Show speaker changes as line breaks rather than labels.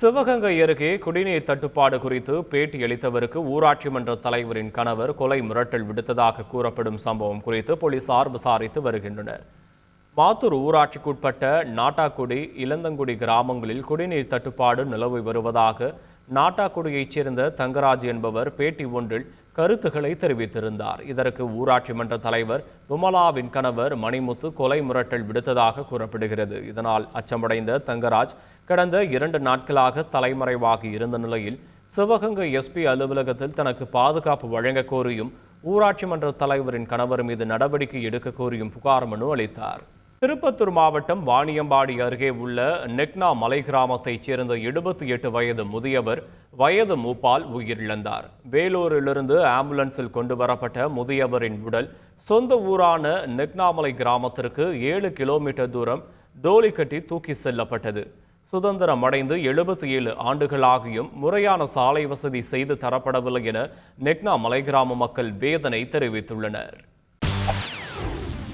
சிவகங்கை அருகே குடிநீர் தட்டுப்பாடு குறித்து பேட்டியளித்தவருக்கு ஊராட்சி மன்ற தலைவரின் கணவர் கொலை மிரட்டல் விடுத்ததாக கூறப்படும் சம்பவம் குறித்து போலீசார் விசாரித்து வருகின்றனர். மாத்தூர் ஊராட்சிக்குட்பட்ட நாட்டாக்குடி இளந்தங்குடி கிராமங்களில் குடிநீர் தட்டுப்பாடு நிலவி வருவதாக நாட்டாக்குடியைச் சேர்ந்த தங்கராஜ் என்பவர் பேட்டி ஒன்றில் கருத்துக்களை தெரிவித்திருந்தார். இதற்கு ஊராட்சி மன்ற தலைவர் விமலாவின் கணவர் மணிமுத்து கொலை முரட்டல் விடுத்ததாக கூறப்படுகிறது. இதனால் அச்சமடைந்த தங்கராஜ் கடந்த இரண்டு நாட்களாக தலைமறைவாகி இருந்த நிலையில் சிவகங்கை எஸ்பி அலுவலகத்தில் தனக்கு பாதுகாப்பு வழங்க கோரியும் ஊராட்சி மன்ற தலைவரின் கணவர் மீது நடவடிக்கை எடுக்க கோரியும் புகார் மனு அளித்தார். திருப்பத்தூர் மாவட்டம் வாணியம்பாடி அருகே உள்ள நெக்னா மலை கிராமத்தைச் சேர்ந்த எழுபத்தி எட்டு வயது முதியவர் வயது மூப்பால் உயிரிழந்தார். வேலூரிலிருந்து ஆம்புலன்ஸில் கொண்டு வரப்பட்ட முதியவரின் உடல் சொந்த ஊரான நெக்னாமலை கிராமத்திற்கு ஏழு கிலோமீட்டர் தூரம் டோலி கட்டி தூக்கி செல்லப்பட்டது. சுதந்திரம் அடைந்து எழுபத்தி ஏழு ஆண்டுகளாகியும் முறையான சாலை வசதி செய்து தரப்படவில்லை என நெக்னா மலை கிராம மக்கள் வேதனை தெரிவித்துள்ளனர்.